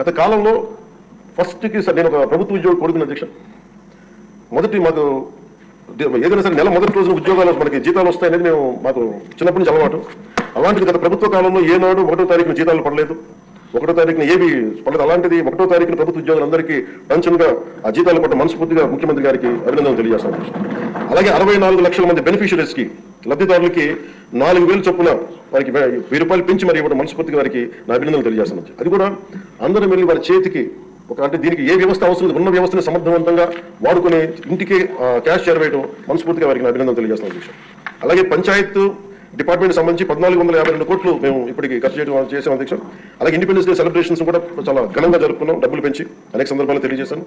గత కాలంలో ఫస్ట్కి సార్ నేను ఒక ప్రభుత్వ ఉద్యోగం కొడుకున్న అధ్యక్ష. మొదటి మాకు ఏదైనా సరే నెల మొదటి రోజున ఉద్యోగాలు మనకి జీతాలు వస్తాయనేది మేము మాకు చిన్నప్పటి నుంచి అలవాటు. అలాంటిది గత ప్రభుత్వ కాలంలో ఏనాడు ఒకటో తారీఖున జీతాలు పడలేదు. ఒకటో తారీఖున ఏవి పడలేదు అలాంటిది ఒకటో తారీఖున ప్రభుత్వ ఉద్యోగులందరికీ టెన్షన్గా ఆ జీతాలు పట్ల మనస్ఫూర్తిగా ముఖ్యమంత్రి గారికి అభినందనలు తెలియజేస్తాను. అలాగే అరవై నాలుగు లక్షల మంది బెనిఫిషియరీస్కి లబ్ధిదారులకి నాలుగు వేలు చొప్పున వారికి వెయ్యి రూపాయలు పెంచి మరి ఇవ్వడం మనస్ఫూర్తిగా వారికి నా అభినందనలు తెలియజేస్తాను. అది కూడా అందరం వెళ్ళి వారి చేతికి ఒక అంటే దీనికి ఏ వ్యవస్థ అవసరం ఉన్న వ్యవస్థను సమర్థవంతంగా వాడుకుని ఇంటికి క్యాష్ చేరవేయడం మనస్ఫూర్తిగా వారికి అభినందనలు తెలియజేస్తాను. అలాగే పంచాయత్ డిపార్ట్మెంట్ సంబంధించి పద్నాలుగు వందల యాభై రెండు కోట్లు మేము ఇప్పటికి ఖర్చు చేయడం చేసాం అధ్యక్ష. అలాగే ఇండిపెండెన్స్ డే సెలబ్రేషన్స్ కూడా చాలా ఘనంగా జరుపుకున్నాం డబ్బులు పెంచి అనేక సందర్భాలు తెలియజేశాను.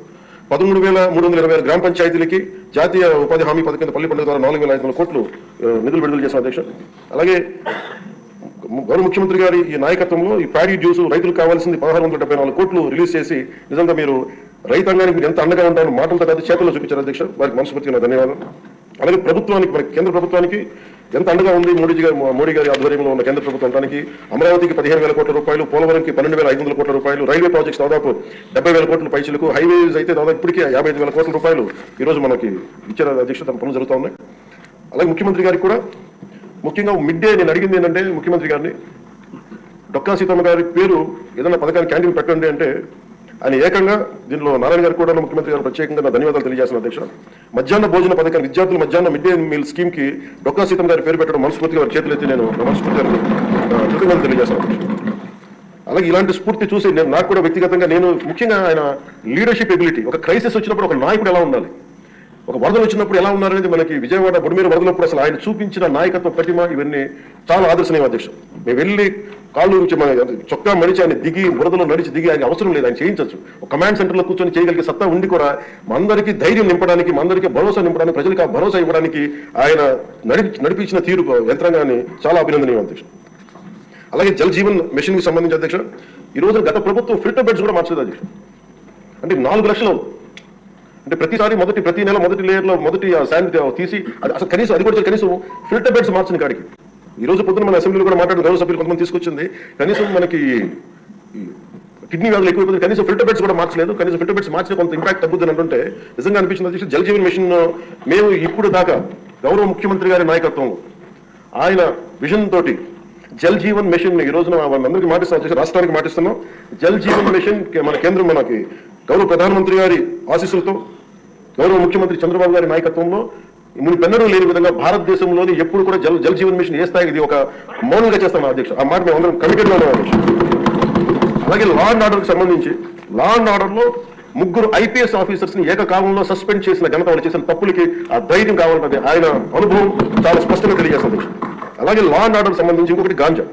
పదమూడు వేల మూడు వందల ఇరవై ఆరు గ్రామ పంచాయతీలకి జాతీయ ఉపాధి హామీ పథకం పల్లి పండుగ ద్వారా నాలుగు వేల ఐదు వందల కోట్లు నిధులు విడుదల చేశాం అధ్యక్ష. అలాగే గౌరవ ముఖ్యమంత్రి గారి ఈ నాయకత్వంలో ఈ ప్యాడీ డ్యూస్ రైతులకు కావాల్సింది పదహారు వందల డెబ్బై నాలుగు కోట్లు రిలీజ్ చేసి నిజంగా మీరు రైతాంగానికి మీరు ఎంత అండగా ఉంటారని మాటలతో కాదు చేతుల్లో చూపించారు అధ్యక్ష. వారికి మనస్ఫూర్తిగా ధన్యవాదాలు. అలాగే ప్రభుత్వానికి మరి కేంద్ర ప్రభుత్వానికి ఎంత అండగా ఉంది మోడీ గారి మోడీ గారి ఆధ్వర్యంలో ఉన్న కేంద్ర ప్రభుత్వానికి అమరావతికి పదిహేను వేల కోట్ల రూపాయలు పోలవరంకి పన్నెండు వేల ఐదు వందల కోట్ల రూపాయలు రైల్వే ప్రాజెక్ట్స్ దాదాపు డెబ్బై వేల కోట్ల పైసలకు హైవేస్ అయితే దాదాపు ఇప్పటికే యాభై ఐదు వేల కోట్ల రూపాయలు ఈ రోజు మనకి ఇచ్చిన అధ్యక్షత పనులు జరుగుతూ ఉన్నాయి. అలాగే ముఖ్యమంత్రి గారికి కూడా ముఖ్యంగా మిడ్ డే నేను అడిగింది ఏంటంటే ముఖ్యమంత్రి గారిని డొక్కా సీతమ్మ గారి పేరు ఏదైనా పథకాన్ని క్యాంటీన్ పెట్టండి అంటే ఆయన ఏకంగా దీనిలో నారాయణ గారు కూడా ముఖ్యమంత్రి గారు ప్రత్యేకంగా నా ధన్యవాదాలు తెలియజేసిన అధ్యక్ష. మధ్యాహ్న భోజన పథకం విద్యార్థులు మధ్యాహ్న మిడ్ డే మీల్ స్కీమ్కి డొక్కా సీతం గారి పేరు పెట్టడం మనస్ఫూర్తిగా వారి చేతులైతే నేను మనస్ఫూర్తి గారికి కృతజ్ఞతలు తెలియజేస్తాను అలాగే ఇలాంటి స్ఫూర్తి చూసి నేను నాకు కూడా వ్యక్తిగతంగా నేను ముఖ్యంగా ఆయన లీడర్షిప్ ఎబిలిటీ ఒక క్రైసిస్ వచ్చినప్పుడు ఒక నాయకుడు ఎలా ఉండాలి? ఒక వరదలు వచ్చినప్పుడు ఎలా ఉన్నారనేది మనకి విజయవాడ బుడిమీర వరదలప్పుడు అసలు ఆయన చూపించిన నాయకత్వ ప్రతిమ ఇవన్నీ చాలా ఆదర్శనీయ అధ్యక్ష మేము వెళ్ళి కాళ్ళు నుంచి మన చొక్కా మడిచి ఆయన దిగి బురదలో నడిచి దిగి ఆయన అవసరం లేదు ఆయన చేయించవచ్చు ఒక కమాండ్ సెంటర్లో కూర్చొని చేయగలిగే సత్తా ఉండి కూడా మా ధైర్యం నింపడానికి మా భరోసా నింపడానికి ప్రజలకు ఆ భరోసా ఇవ్వడానికి ఆయన నడిపి నడిపించిన తీరు యంత్రాంగాన్ని చాలా అభినందనీయం అధ్యక్షుడు. అలాగే జల్ జీవన్ మిషన్కి సంబంధించి అధ్యక్షుడు ఈ రోజు గత ప్రభుత్వం ఫిల్టర్ బెడ్స్ కూడా మార్చలేదు అధ్యక్షుడు. అంటే నాలుగు లక్షలు అంటే ప్రతిసారి మొదటి ప్రతి నెల మొదటి లేయర్లో మొదటి శాండ్ తీసి అది అసలు కనీసం అది కూడా కనీసం ఫిల్టర్ బెడ్స్ మార్చిన కాడికి. ఈ రోజు పొద్దున మన అసెంబ్లీలో కూడా మాట్లాడిన గౌరవ సభ్యులు కొంతమంది తీసుకొచ్చింది. కనీసం మనకి కిడ్నీ వ్యాధులు ఎక్కువైపోతుంది కనీసం ఫిల్టర్ బెడ్స్ కూడా మార్చలేదు. కనీసం ఫిల్టర్ బెడ్స్ మార్చిన కొంత ఇంపాక్ట్ తగ్గుతుంది అంటుంటే నిజంగా అనిపించింది జల్ జీవన్ మిషన్ మేము ఇప్పుడు దాకా గౌరవ ముఖ్యమంత్రి గారి నాయకత్వంలో ఆయన విజన్ తోటి జల్ జీవన్ మిషన్ ఈ రోజున అందరికీ మాటిస్తాం రాష్ట్రానికి మాటిస్తున్నాం. జల్ జీవన్ మిషన్ మన కేంద్రం మనకి గౌరవ ప్రధానమంత్రి గారి ఆశీస్సులతో గౌరవ ముఖ్యమంత్రి చంద్రబాబు గారి నాయకత్వంలో మునిపెన్నడూ లేని విధంగా భారతదేశంలోని ఎప్పుడు కూడా జల్ జల్ జీవన్ మిషన్ ఏ స్థాయికి ఇది ఒక మౌనంగా చేస్తాం అధ్యక్ష ఆ మాట మేము అందరం కమిటెడ్లో ఉన్నాం అధ్యక్ష అలాగే లా అండ్ ఆర్డర్కి సంబంధించి లా అండ్ ఆర్డర్లో ముగ్గురు ఐపీఎస్ ఆఫీసర్స్ని ఏకకాలంలో సస్పెండ్ చేసిన ఘనత వాళ్ళు చేసిన తప్పులకి ఆ ధైర్యం కావాలంటే ఆయన అనుభవం చాలా స్పష్టంగా తెలియజేస్తుంది అలాగే లా అండ్ ఆర్డర్ సంబంధించి ఇంకొకటి గాంజా.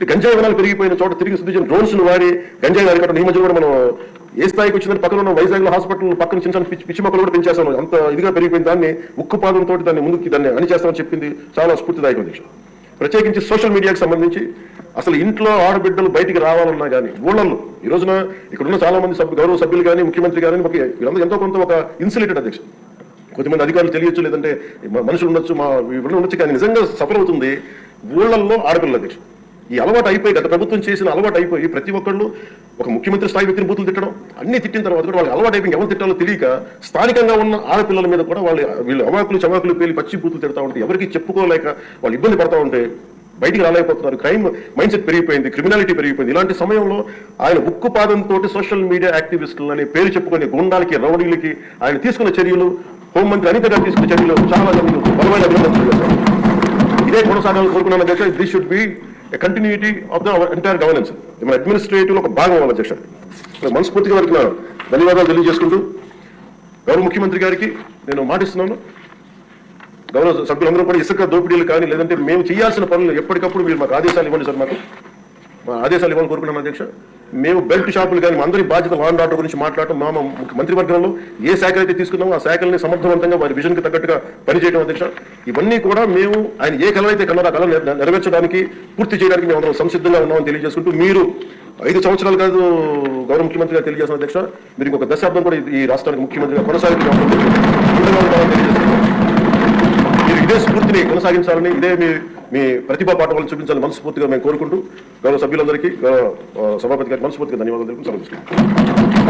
ఈ గంజాయి వినాలు పెరిగిపోయిన చోట తిరిగి శుద్ధి చేసిన డ్రోన్స్ను వాడి గంజాయి అరికట్టడం ఈ మధ్య కూడా మనం ఏ స్థాయికి వచ్చిందని పక్కన ఉన్న వైజాగ్లో హాస్పిటల్ పక్కన చిన్న చిన్న పిచ్చి పిచ్చి మొక్కలు కూడా పెంచేస్తాను అంత ఇదిగా పెరిగిపోయిన దాన్ని ఉక్కు పాదంతో దాన్ని ముందుకి దాన్ని అణిచేస్తామని చెప్పింది చాలా స్ఫూర్తిదాయకం దీక్ష. ప్రత్యేకించి సోషల్ మీడియాకి సంబంధించి అసలు ఇంట్లో ఆడబిడ్డలు బయటికి రావాలన్నా కానీ ఊళ్ళల్లో ఈ రోజున ఇక్కడ ఉన్న చాలా మంది సభ్యు గౌరవ సభ్యులు కానీ ముఖ్యమంత్రి కానీ ఒక వీళ్ళందరూ ఎంతో కొంత ఒక ఇన్సులేటెడ్ అధ్యక్ష. కొంతమంది అధికారులు తెలియచ్చు లేదంటే మనుషులు ఉండొచ్చు మా వీళ్ళు ఉండొచ్చు కానీ నిజంగా సఫలవుతుంది ఊళ్ళల్లో ఆడపిల్లల అధ్యక్షుడు ఈ అలవాటు అయిపోయి గత ప్రభుత్వం చేసిన అలవాటు అయిపోయి ప్రతి ఒక్కళ్ళు ఒక ముఖ్యమంత్రి స్థాయి వ్యక్తిని బూతులు తిట్టడం అన్ని తిట్టిన తర్వాత కూడా వాళ్ళు అలవాటు అయిపోయి ఎవరు తిట్టాలో తెలియక స్థానికంగా ఉన్న ఆడపిల్లల మీద కూడా వాళ్ళు వీళ్ళు అవాకులు చవాకులు పేలి పచ్చి బూతులు తిడతా ఉంటే ఎవరికి చెప్పుకోలేక వాళ్ళు ఇబ్బంది పడతా ఉంటే బయటికి రాలేకపోతున్నారు. క్రైమ్ మైండ్ సెట్ పెరిగిపోయింది క్రిమినాలిటీ పెరిగిపోయింది. ఇలాంటి సమయంలో ఆయన ఉక్కు పాదంతో సోషల్ మీడియా యాక్టివిస్టులు అనే పేరు చెప్పుకునే గుండాలకి రౌడీలకి ఆయన తీసుకున్న చర్యలు హోంమంత్రి అనిత గారు తీసుకున్న చర్యలు చాలా బలమైన అభినందనలు ఇదే కొనసాగాలని కోరుకున్నాను. This should be continuity of the entire governance మన అడ్మినిస్ట్రేటివ్ ఒక భాగం అవ్వాలి అధ్యక్ష. మనస్ఫూర్తిగా వారికి నా ధన్యవాదాలు తెలియజేసుకుంటూ గౌరవ ముఖ్యమంత్రి గారికి నేను మాటిస్తున్నాను. గౌరవ సభ్యులందరూ కూడా ఇసుక దోపిడీలు కానీ లేదంటే మేము చేయాల్సిన పనులు ఎప్పటికప్పుడు మీరు మాకు ఆదేశాలు ఇవ్వండి సార్ మాకు. ఆదేశాలు ఇవ్వాలని కోరుకున్నాం అధ్యక్ష. మేము బెల్ట్ షాపులు కానీ మా అందరి బాధ్యత లాండ్ ఆర్డర్ గురించి మాట్లాడటం మా మంత్రివర్గంలో ఏ శాఖ అయితే తీసుకున్నామో ఆ శాఖల్ని సమర్థవంతంగా వారి విజన్కి తగ్గట్టుగా పనిచేయడం అధ్యక్ష. ఇవన్నీ కూడా మేము ఆయన ఏ కళ అయితే కన్నారో కళ నెరవేర్చడానికి పూర్తి చేయడానికి మేము అందరం సంసిద్ధంగా ఉన్నామని తెలియజేసుకుంటూ మీరు ఐదు సంవత్సరాలు కాదు గౌరవ ముఖ్యమంత్రిగా తెలియజేసిన అధ్యక్ష మీరు ఇంకొక దశాబ్దం కూడా ఈ రాష్ట్రానికి ముఖ్యమంత్రిగా కొనసాగుతున్నాం ఉంటామని ఇదే స్ఫూర్తిని కొనసాగించాలని ఇదే మీ మీ ప్రతిభా పాఠవాలను చూపించాలని మనస్ఫూర్తిగా మేము కోరుకుంటూ గౌరవ సభ్యులందరికీ గౌరవ సభాపతి గారికి మనస్ఫూర్తిగా ధన్యవాదాలు తెలుపుతూ సెలవు